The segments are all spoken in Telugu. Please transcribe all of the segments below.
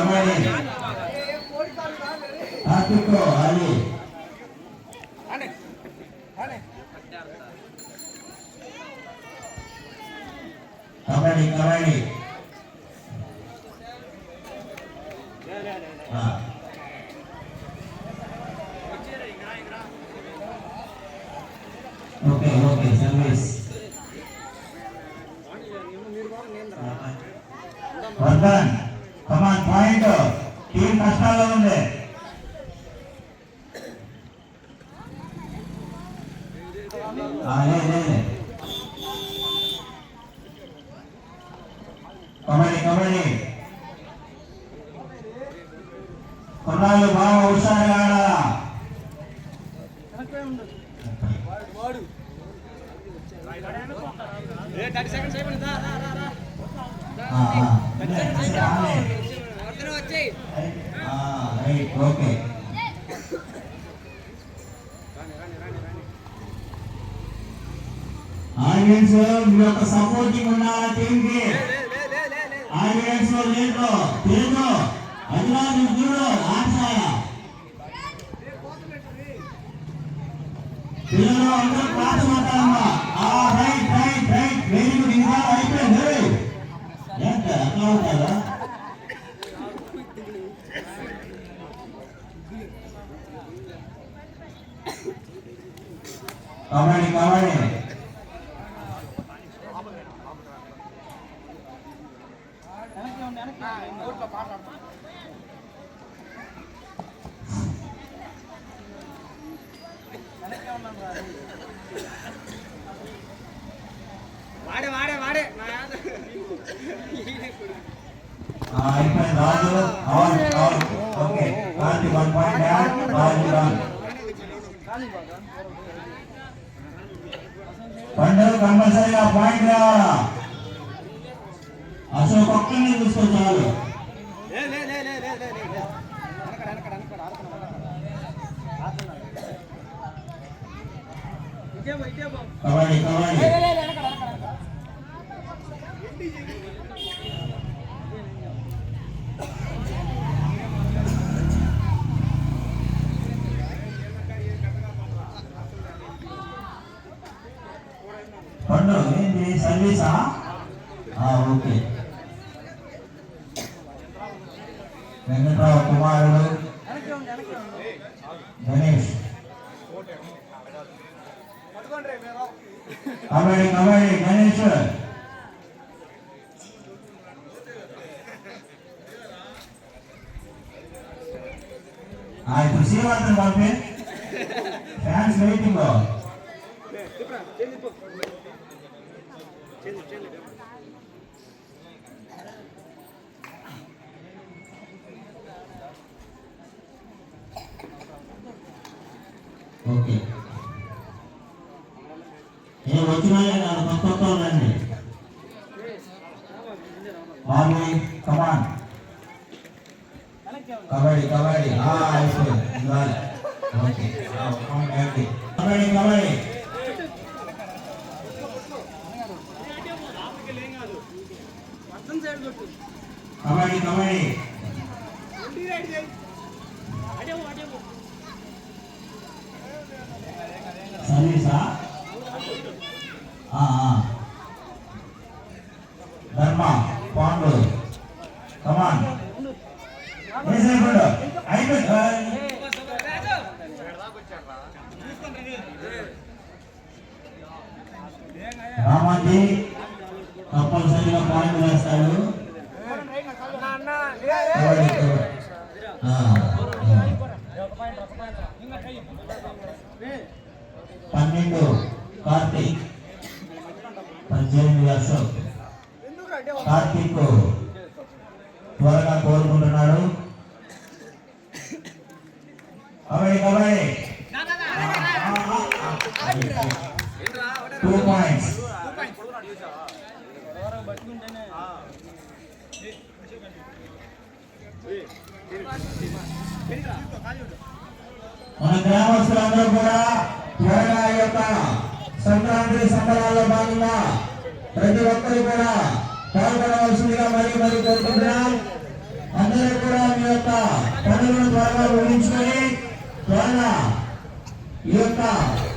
కబడ్డీ ఆర్టికో అది కబడ్డీ కబడ్డీ ఆ. Okay okay service Vardhan come on point team కష్టాల్లో ఉంది ఆ, లే, లే, లే. కబడ్డీ కబడ్డీ కుర్రాళ్ళు బాగా హుషారుగా ఆడాలా థర్టీ సెకండ్స్ అయిపోయింది రా, రా, రా, రా. ఆ, ఆ. లే, అసలు ఆడలే. వర్ధనం వచ్చేయ్ ఆ, రైట్ ఓకే ఆడియన్స్ మీ యొక్క సపోర్టింగ్ ఉండాలా టీం కి? ఆడియన్స్లో లేదు లేదు అదిలా నువ్వు చూడు ఆశాయ పిల్లలు అందరూ క్లాస్ మాట్లాడమ్మా ఆ right right right very good ఇంకా అయిపోయింది. ఏంట అట్లా ఉంటారా? కబడ్డీ కబడ్డీ. పండుగ కంపల్సరీగా పాయింట్ రావాలా అశోక్ ఒక్కరిని చూసుకో చాలు లే, లే, లే, లే, లే, లే, లే, లే. వెనకడ, వెనకడ, వెనకడ, ఆడుతున్నాడు, ఆడుతున్నాడు. ఆడుతున్నాడు. ఇటే పో, ఇటే పో. కబడ్డీ కబడ్డీ లే, లే, లే, వెనకడ, వెనకడ, వెనకడ. పండు ఏంటి సర్వీసా ఓకే. వెంకట్రావు కుమారుడు. గణేష్. పట్టుకోండి రే, కబడ్డీ కబడ్డీ గణేష్ ఆ, ఇప్పుడు శ్రీవర్ధన్ పంపి ఫ్యాన్స్ వెయిటింగ్ ఓకే ఏ వచ్చిన వాళ్ళే కాదు కొత్త కొత్త వాళ్ళండి బాబు కమాన్ వెనక్కి ఉండు. కబడ్డీ కబడ్డీ ఆ అయిపోయింది ఇవాళ ఓకే ఆ, count happy. Kabaddi kabaddi Vardhan side కొట్టు. కబడ్డీ కబడ్డీ ధర్మ పాండు. కమాన్ రామాజీ తప్పనిసరిగా పాయింట్ వేస్తాడు. పన్నెండు కార్తీక్ పద్దెనిమిది అశోక్ ఎందుకు అంటే కార్తీక్ త్వరగా కోరుకుంటున్నాడు కబడ్డీ కబడ్డీ టూ పాయింట్స్ మన గ్రామస్తులందరూ కూడా మరణ యొక్క సంక్రాంతి సంబరాల్లో భాగంగా ప్రతి ఒక్కరు కూడా పాల్గొనవలసిందిగా మరియు మరీ కోరుకుంటున్నాం. అందరూ కూడా మీ యొక్క పనులను త్వరగా ఊహించుకొని త్వరగా ఈ యొక్క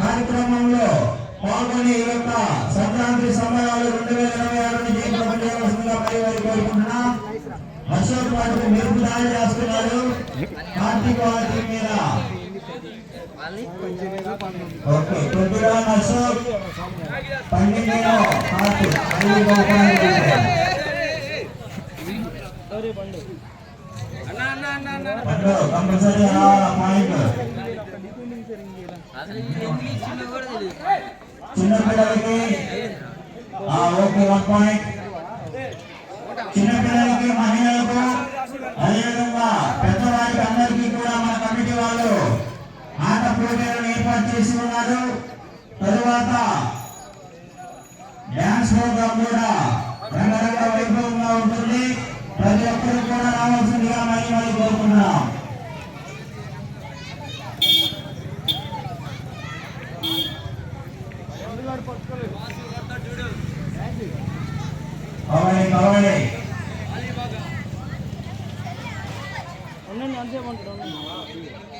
కార్యక్రమంలో పాల్గొని ఈ యొక్క సంక్రాంతి సంబరాలు రెండు వేల ఇరవై ఆరు నుంచి చేయవలసిందిగా మరియు మరీ కోరుకుంటున్నాం. అశోక్ వాటికి మెరుపు దాడి చేస్తున్నారు కార్తీక వాటి మీద పాయింట్ చిన్న పిల్లలకి ఓకే వన్ పాయింట్ చిన్న పిల్లలకి మహిళలకు అదేవిధంగా పెద్దవారికి అందరికీ కూడా మన కమిటీ వాళ్ళు ఆట ఏర్పాటు చేసి ఉన్నారు. తరువాత డ్యాన్స్ ప్రోగ్రాం కూడా రంగరంగ వైభవంగా ఉంటుంది. ప్రతి ఒక్కరు కూడా రావాల్సిందిగా మళ్ళీ మరి కోరుకుంటున్నాం. కబడ్డీ కబడ్డీ. ఉండండి అంతసేపు ఉంటాడు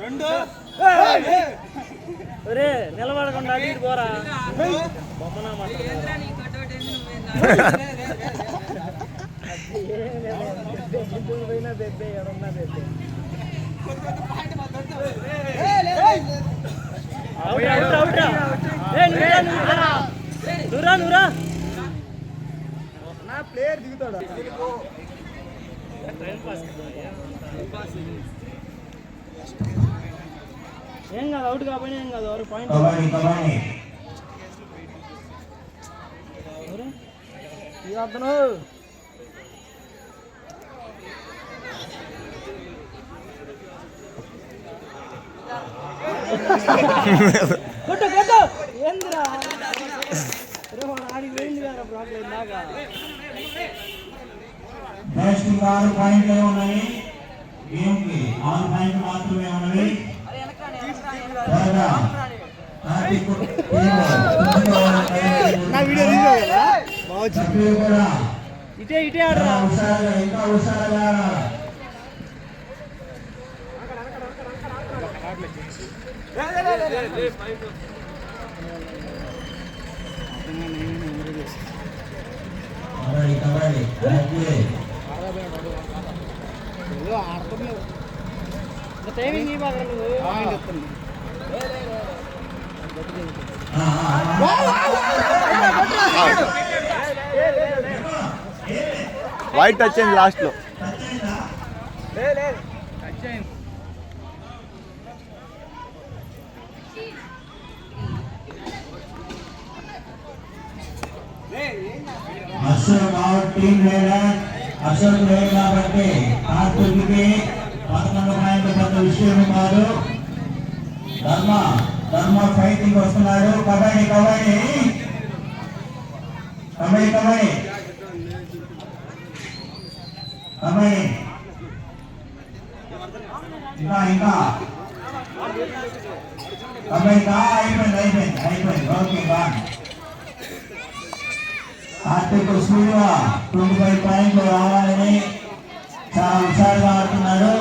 రెండు ఒరే నిలబడకుండా ఇటు పోరా. బొమ్మనా పోయినా బెబ్బే ఎడన్నా బెబ్బే అవుట్ అవుట్ అవుట్ ప్లేయర్ దిగుతాడా? ఏం కాదు అవుట్ కాబట్టి ఏం కాదు ఎవరు? పాయింట్ అతను. కొట్టు కొట్టు. ఏందిరా? ఆరు పాయింట్లు ఉన్నాయి గేమ్కి ఆరు పాయింట్లు మాత్రమే ఉన్నవి ఇటే ఇటే ఆడరా. ఇంకా హుషారుగా ఆడాలి. కబడ్డీ కబడ్డీ. టైమింగ్. వైట్ టచ్ అయింది లాస్ట్లో. అసలు అవుట్ టీమ్ లీడర్ అశోక్ లేదు కాబట్టి కార్తీక్కి పదకొండు పాయింట్లు పెద్ద విషయం కాదు. ధర్మ ధర్మ ఫైటింగ్ వస్తున్నాడు కబడ్డీ కబడ్డీ. కబడ్డీ కబడ్డీ. కబడ్డీ. ఇంకా ఇంకా. కబడ్డీ అయిపోయింది అయిపోయింది అయిపోయింది. ఓకే బాగా ఆటకు స్పీడ్గా ట్వంటీ ఫైవ్ పాయింట్లు రావాలని చాలా హుషారుగా ఆడుతున్నారు.